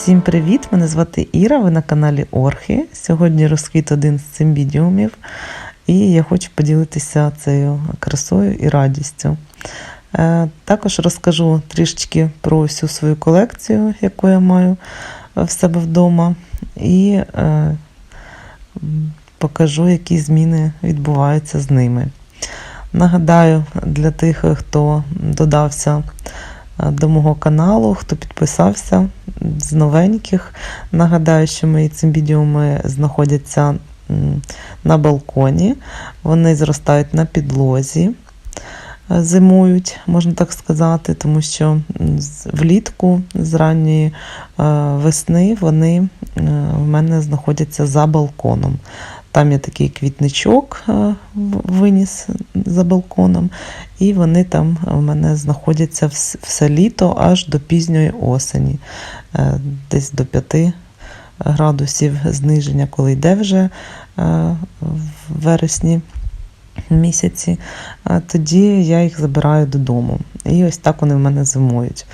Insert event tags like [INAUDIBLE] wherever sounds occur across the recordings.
Всім привіт! Мене звати Іра, ви на каналі Орхи. Сьогодні розквіт один з цимбідіумів, і я хочу поділитися цією красою і радістю. Е, Також розкажу трішечки про всю свою колекцію, яку я маю в себе вдома, і е, покажу, які зміни відбуваються з ними. Нагадаю, для тих, хто додався е, до мого каналу, хто підписався з новеньких. Нагадаю, що мої цимбідіуми знаходяться на балконі, вони зростають на підлозі, е, зимують, можна так сказати, тому що влітку, з ранньої е, весни, вони е, в мене знаходяться за балконом. Там є такий квітничок, е, виніс за балконом, і вони там у мене знаходяться все літо аж до пізньої осені, Е, десь до 5 градусів зниження, коли йде вже е, в вересні місяці. Тоді я їх забираю додому. І ось так вони в мене зимують.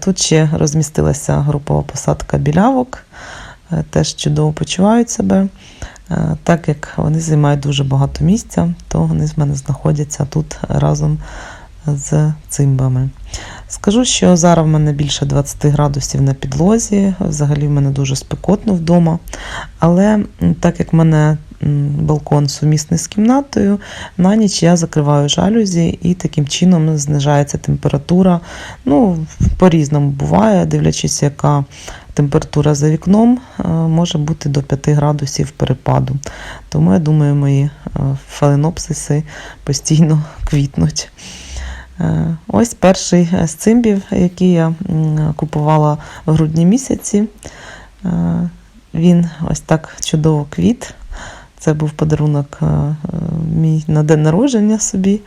Тут ще розмістилася групова посадка білявок, теж чудово почувають себе. Е, Так як вони займають дуже багато місця, то вони з мене знаходяться тут разом з цимбами. Скажу, що зараз в мене більше 20 градусів на підлозі, взагалі в мене дуже спекотно вдома. Але так як в мене балкон сумісний з кімнатою, на ніч я закриваю жалюзі і таким чином знижається температура. Ну, по-різному буває, дивлячись, яка температура за вікном, е, може бути до 5 градусів перепаду. Тому я думаю, мої е, фаленопсиси постійно [LAUGHS] квітнуть. Е, Ось перший з цимбів, який я купувала в грудні місяці. Він ось так чудово квіт. Це був подарунок мій на день народження собі.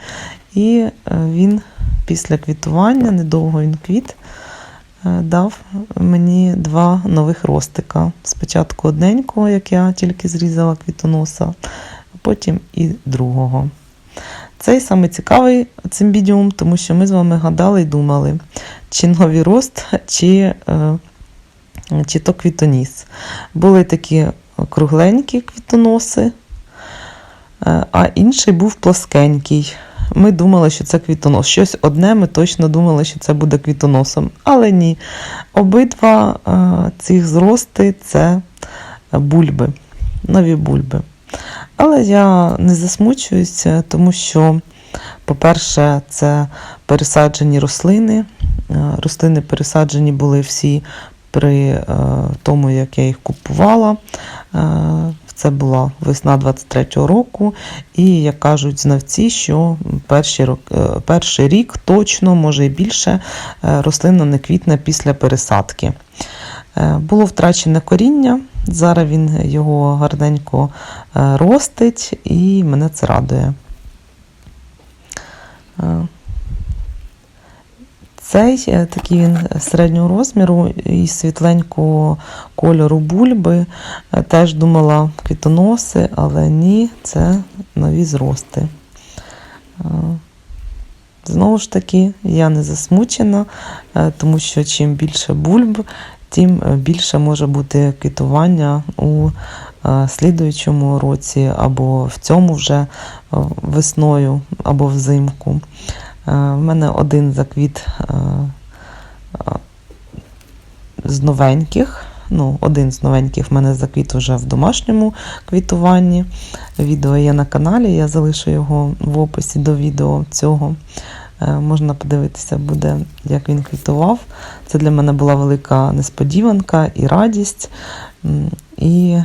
І він після квітування, недовго він квіт, дав мені два нових ростика. Спочатку одненького, як я тільки зрізала квітоноса, а потім і другого. Цей саме цікавий цимбідіум, тому що ми з вами гадали і думали, чи новий рост, чи, е, чи то квітоніс. Були такі кругленькі квітоноси, е, а інший був плоскенький. Ми думали, що це квітонос. Щось одне ми точно думали, що це буде квітоносом. Але ні. Обидва е, цих зрости це бульби, нові бульби. Але я не засмучуюся, тому що, по-перше, це пересаджені рослини. Е, Рослини пересаджені були всі при е, тому, як я їх купувала. Це була весна 23-го року, і як кажуть знавці, що перший, рок, е, перший рік точно, може і більше, е, рослина не квітне після пересадки. Е, Було втрачене коріння. Зараз він його гарненько ростить, і мене це радує. Цей е, такий він середнього розміру і світленького кольору бульби. Е, Теж думала квітоноси, але ні, це нові зрости. Е, Знову ж таки, я не засмучена, тому що чим більше бульб, тим більше може бути квітування у слідуючому році, або в цьому вже весною, або взимку. Е, В мене один заквіт е, е, з новеньких. Ну, один з новеньких в мене заквіт уже в домашньому квітуванні. Відео є на каналі, я залишу його в описі до відео цього. Можна подивитися буде, як він квітував. Це для мене була велика несподіванка і радість. І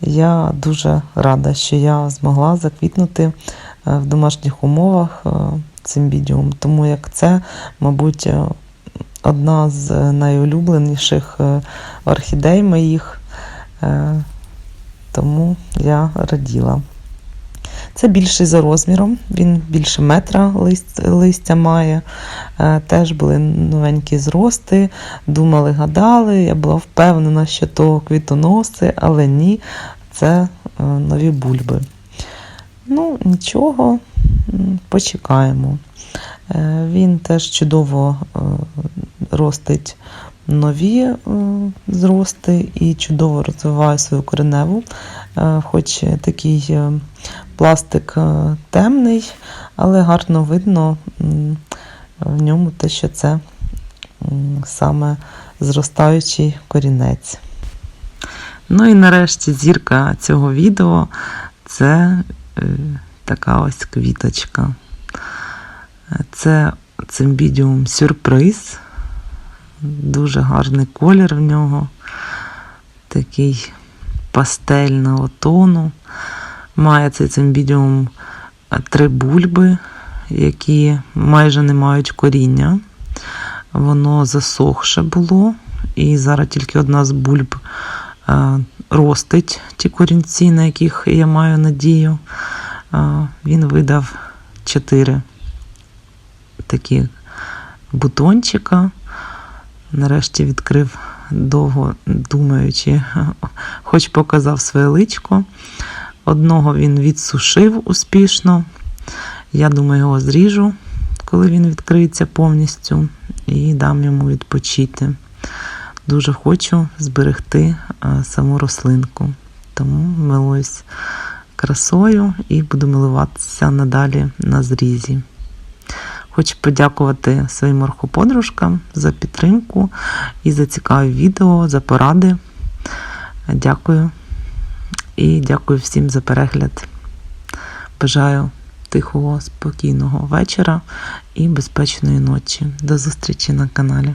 я дуже рада, що я змогла заквітнути в домашніх умовах е, цимбідіум, тому як це, мабуть, е, одна з найулюбленіших е, орхідей моїх. Е, Тому я раділа. Це більший за розміром, він більше метра лист, листя має. Е, Теж були новенькі зрости, думали, гадали. Я була впевнена, що то квітоноси, але ні, це е, нові бульби. Ну, нічого, почекаємо. Е, Він теж чудово е, ростить нові е, зрости і чудово розвиває свою кореневу, хоч такий пластик темний, але гарно видно в ньому те, що це саме зростаючий корінець. Ну і нарешті зірка цього відео це така ось квіточка. Е, Це цимбідіум сюрприз. Дуже гарний колір в нього. Такий пастельного тону. Має цей цимбідіум е, три бульби, які майже не мають коріння. Воно засохше було, і зараз тільки одна з бульб е, ростить ті корінці, на яких я маю надію. Він видав чотири такі бутончика. Нарешті відкрив довго думаючи, [LAUGHS] хоч показав своє личко. Одного він відсушив успішно. Я думаю, його зріжу, коли він відкриється повністю, і дам йому відпочити. Дуже хочу зберегти саму рослинку. Тому милуюсь красою і буду милуватися надалі на зрізі. Хочу подякувати своїм орхоподружкам за підтримку і за цікаві відео, за поради. Дякую. І дякую всім за перегляд. Бажаю тихого, спокійного вечора і безпечної ночі. До зустрічі на каналі.